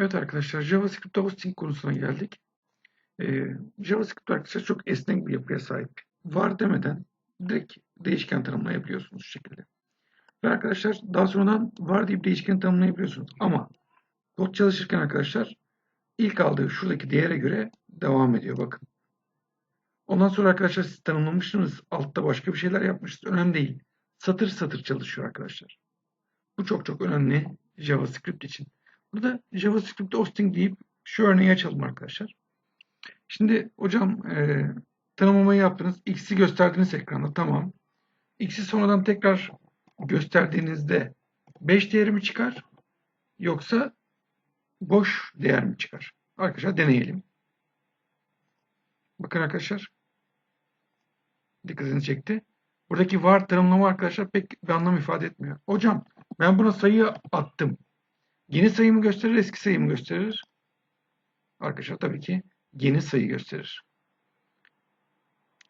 Evet arkadaşlar JavaScript hosting konusuna geldik. Ee, JavaScript arkadaşlar çok esnek bir yapıya sahip. Var demeden direkt değişken tanımlayabiliyorsunuz şu şekilde. Ve arkadaşlar daha sonradan var deyip değişken tanımlayabiliyorsunuz. Ama kod çalışırken arkadaşlar ilk aldığı şuradaki değere göre devam ediyor bakın. Ondan sonra arkadaşlar siz tanımlamışsınız. Altta başka bir şeyler yapmışsınız. Önemli değil. Satır satır çalışıyor arkadaşlar. Bu çok çok önemli JavaScript için. Burada JavaScript hosting deyip şu örneği açalım arkadaşlar. Şimdi hocam e, tanımlamayı yaptınız. X'i gösterdiniz ekranda. Tamam. X'i sonradan tekrar gösterdiğinizde 5 değeri mi çıkar? Yoksa boş değer mi çıkar? Arkadaşlar deneyelim. Bakın arkadaşlar. Dikkatini çekti. Buradaki var tanımlama arkadaşlar pek bir anlam ifade etmiyor. Hocam ben buna sayı attım. Yeni sayı mı gösterir, eski sayı mı gösterir? Arkadaşlar tabii ki yeni sayı gösterir.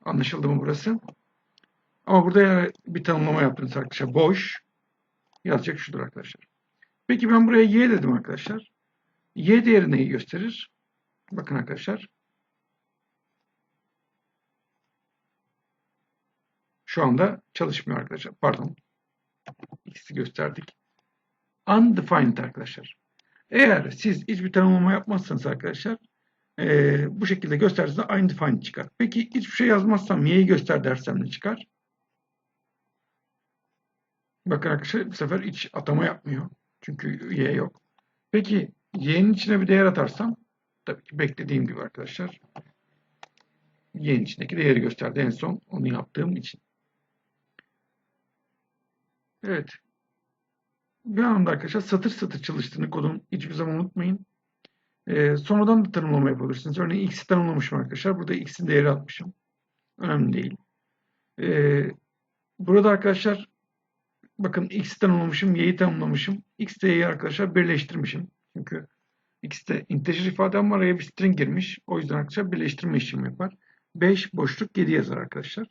Anlaşıldı mı burası? Ama burada bir tanımlama yaptınız arkadaşlar. Boş yazacak şudur arkadaşlar. Peki ben buraya y dedim arkadaşlar. Y değeri neyi gösterir? Bakın arkadaşlar. Şu anda çalışmıyor arkadaşlar. Pardon. X'i gösterdik. Undefined arkadaşlar. Eğer siz hiçbir tanımlama yapmazsanız arkadaşlar e, bu şekilde gösterdiğinizde undefined çıkar. Peki hiçbir şey yazmazsam y'yi göster dersem ne çıkar? Bakın arkadaşlar bu sefer hiç atama yapmıyor. Çünkü y yok. Peki y'nin içine bir değer atarsam tabii ki beklediğim gibi arkadaşlar y'nin içindeki değeri gösterdi en son onu yaptığım için. Evet. Anda arkadaşlar satır satır çalıştığını kodun hiçbir zaman unutmayın. Ee, sonradan da tanımlama yapabilirsiniz. Örneğin x'i tanımlamışım arkadaşlar. Burada x'in değeri atmışım. Önemli değil. Ee, burada arkadaşlar bakın x'i tanımlamışım, y'yi tanımlamışım. x ile y'yi arkadaşlar birleştirmişim. Çünkü x'te integer ifadem var. Araya bir string girmiş. O yüzden arkadaşlar birleştirme işlemi yapar. 5 boşluk 7 yazar arkadaşlar.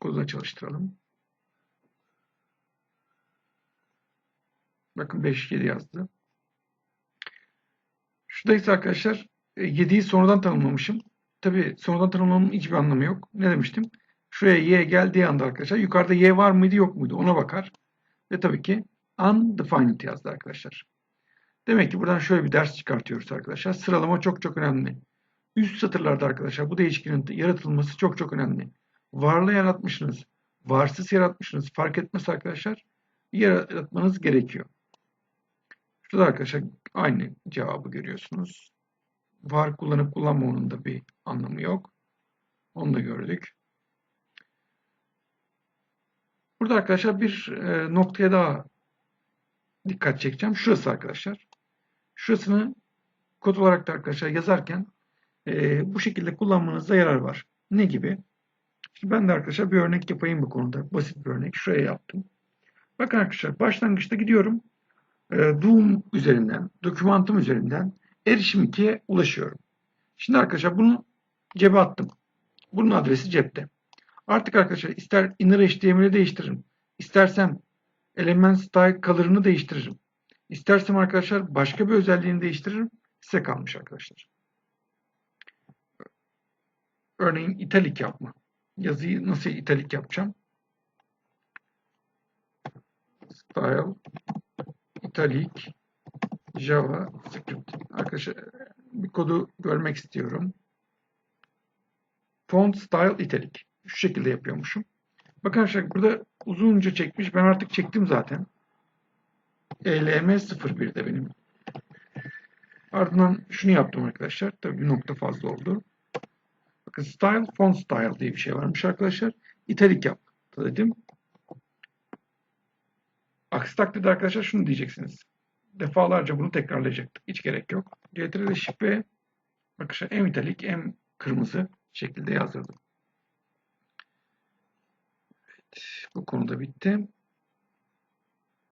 Kodu çalıştıralım. Bakın 5 7 yazdı. Şurada ise arkadaşlar 7'yi e, sonradan tanımlamışım. Tabi sonradan tanımlamamın hiçbir anlamı yok. Ne demiştim? Şuraya y geldiği anda arkadaşlar yukarıda y var mıydı yok muydu ona bakar. Ve tabii ki undefined yazdı arkadaşlar. Demek ki buradan şöyle bir ders çıkartıyoruz arkadaşlar. Sıralama çok çok önemli. Üst satırlarda arkadaşlar bu değişkenin yaratılması çok çok önemli. Varlı yaratmışsınız, varsız yaratmışsınız fark etmez arkadaşlar. Yaratmanız gerekiyor. Şurada arkadaşlar aynı cevabı görüyorsunuz. Var kullanıp kullanmamanın da bir anlamı yok. Onu da gördük. Burada arkadaşlar bir e, noktaya daha dikkat çekeceğim. Şurası arkadaşlar. Şurasını kod olarak da arkadaşlar yazarken e, bu şekilde kullanmanızda yarar var. Ne gibi? Şimdi ben de arkadaşlar bir örnek yapayım bu konuda. Basit bir örnek. Şuraya yaptım. Bakın arkadaşlar başlangıçta gidiyorum. E, Doom üzerinden, dokümantım üzerinden erişim 2'ye ulaşıyorum. Şimdi arkadaşlar bunu cebe attım. Bunun adresi cepte. Artık arkadaşlar ister inner HTML'i değiştiririm. İstersem element style color'ını değiştiririm. İstersem arkadaşlar başka bir özelliğini değiştiririm. Size kalmış arkadaşlar. Örneğin italik yapma. Yazıyı nasıl italik yapacağım? Style italik Java script. Arkadaşlar bir kodu görmek istiyorum. Font style italik. Şu şekilde yapıyormuşum. Bakın arkadaşlar burada uzunca çekmiş. Ben artık çektim zaten. ELM 01'de benim. Ardından şunu yaptım arkadaşlar. Tabii bir nokta fazla oldu. Bakın style, font style diye bir şey varmış arkadaşlar. İtalik yap dedim. Aksi takdirde arkadaşlar şunu diyeceksiniz. Defalarca bunu tekrarlayacaktık. Hiç gerek yok. CTRL Shift ve arkadaşlar hem italik hem kırmızı şekilde yazdırdım. Evet, bu konuda bitti.